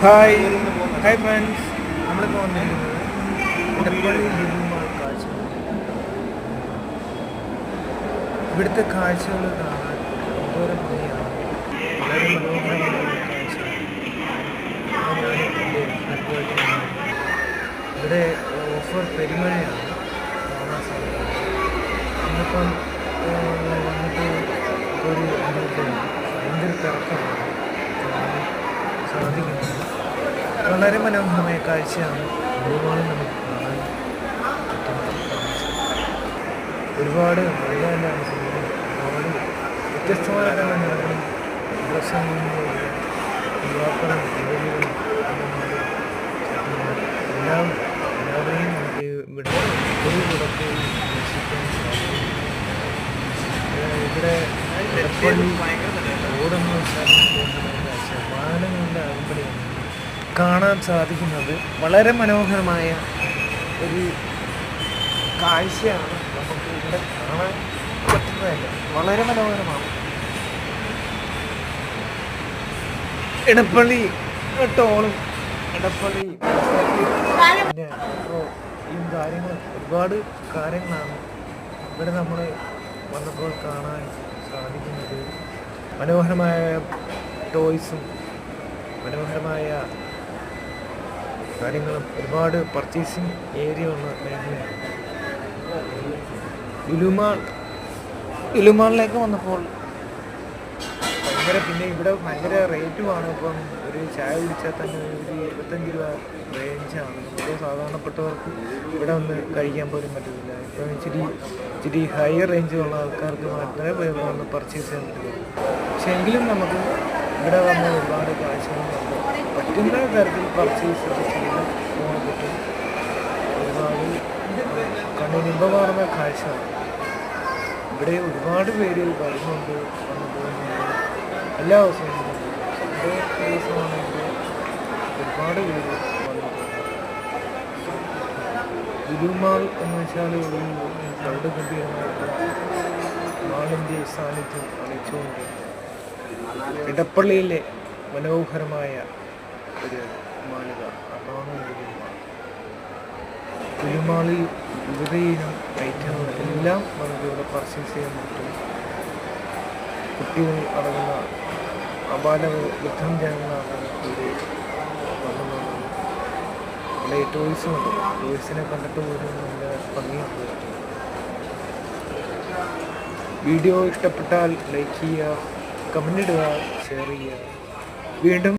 Hi hi friends നമ്മളിപ്പോൾ വന്നിരിക്കുന്നത് ഇവിടുത്തെ കാഴ്ചകൾ വളരെ ഇവിടെ ഓഫർ പെരുമഴയാണ്. ഇന്നിപ്പം വന്നിട്ട് ഒരു അഞ്ചിട്ടാണ് ഭയങ്കര തിരക്കാണ് കാണാൻ സാധിക്കുന്നത് വളരെ മനോഹരമായ കാഴ്ചയാണ്. ഒരുപാട് നമുക്ക് കാണാൻ ഒരുപാട് നല്ല നല്ല ഒരുപാട് വ്യത്യസ്തമായ നിറങ്ങളും ഡ്രസ്സുകളും യുവാക്കളും യുവതികളും എല്ലാം എല്ലാവരെയും നമുക്ക് ഇവിടെ ഒരു കുടത്തിൽ ദർശിക്കാൻ സാധിക്കും. ഇവിടെ ഓടുന്ന വാഹനങ്ങളുടെ അകമ്പടിയാണ്. കാണാൻ സാധിക്കുന്നത് വളരെ മനോഹരമായ ഒരു കാഴ്ചയാണ് നമുക്ക് ഇവിടെ കാണാൻ പറ്റുന്നതല്ല. വളരെ മനോഹരമാണ്. ഇടപ്പള്ളി ടോളും ഇടപ്പള്ളി ഈ കാര്യങ്ങൾ ഒരുപാട് കാര്യങ്ങളാണ് ഇവിടെ നമ്മൾ വന്നപ്പോൾ കാണാൻ സാധിക്കുന്നത്. മനോഹരമായ ടോയ്സും മനോഹരമായ കാര്യങ്ങളും ഒരുപാട് പർച്ചേസിങ് ഏരിയ ഉള്ള മേഖലയാണ്. ലുലുമാൾ ലുലുമാളിലേക്ക് വന്നപ്പോൾ ഭയങ്കര പിന്നെ ഇവിടെ ഭയങ്കര റേറ്റുമാണ് ഇപ്പം ഒരു ചായ കുടിച്ചാൽ തന്നെ ഒരു ഇരുപത്തഞ്ച് രൂപ റേഞ്ചാണ് നമുക്ക് സാധാരണപ്പെട്ടവർക്ക് ഇവിടെ ഒന്ന് കഴിക്കാൻ പോലും പറ്റത്തില്ല. ഇപ്പം ഇച്ചിരി ഇച്ചിരി ഹയർ റേഞ്ചുള്ള ആൾക്കാർക്ക് മാത്രമേ വന്ന് പർച്ചേസ് ചെയ്യാൻ പറ്റുള്ളൂ പക്ഷേ എങ്കിലും നമുക്ക് ഇവിടെ വന്ന് ഒരുപാട് കാഴ്ചകളുണ്ട് പറ്റുന്ന തരത്തിൽ പർച്ചേസ് ചെയ്യുന്ന പറ്റും ഒരുപാട് കണ്ണിനിമ്പമാർന്ന കാഴ്ചയാണ് ഇവിടെ ഒരുപാട് പേര് വരുന്നുണ്ട് വന്നു പോകുന്നുണ്ട് എല്ലാ ദിവസവും ദിവസമാണെങ്കിൽ ഒരുപാട് പേര് ഗുരുമാൾ എന്ന് വെച്ചാൽ ഒരു പ്രൗഢ ഗംഭീരമായിട്ടുള്ള മാളിന്റെ സാന്നിധ്യം അറിയിച്ചുകൊണ്ട് ഇടപ്പള്ളിയിലെ മനോഹരമായ ഒരു മാളിക. അതാണ് വിവിധ ഇനം ഐറ്റങ്ങൾ എല്ലാം നമുക്ക് ഇവിടെ പർച്ചേസ് ചെയ്യാൻ പറ്റും. കുട്ടികൾ അടങ്ങുന്ന അപാല വൃദ്ധം ജനങ്ങളാണ് ഇവിടെ വന്നത് ഇവിടെ ടോയ്സും ഉണ്ട്. കണ്ടിട്ട് പോലും നല്ല ഭംഗിയുണ്ട്. വീഡിയോ ഇഷ്ടപ്പെട്ടാൽ ലൈക്ക് ചെയ്യുക കമന്റ് ഇടുക ഷെയർ ചെയ്യുക. വീണ്ടും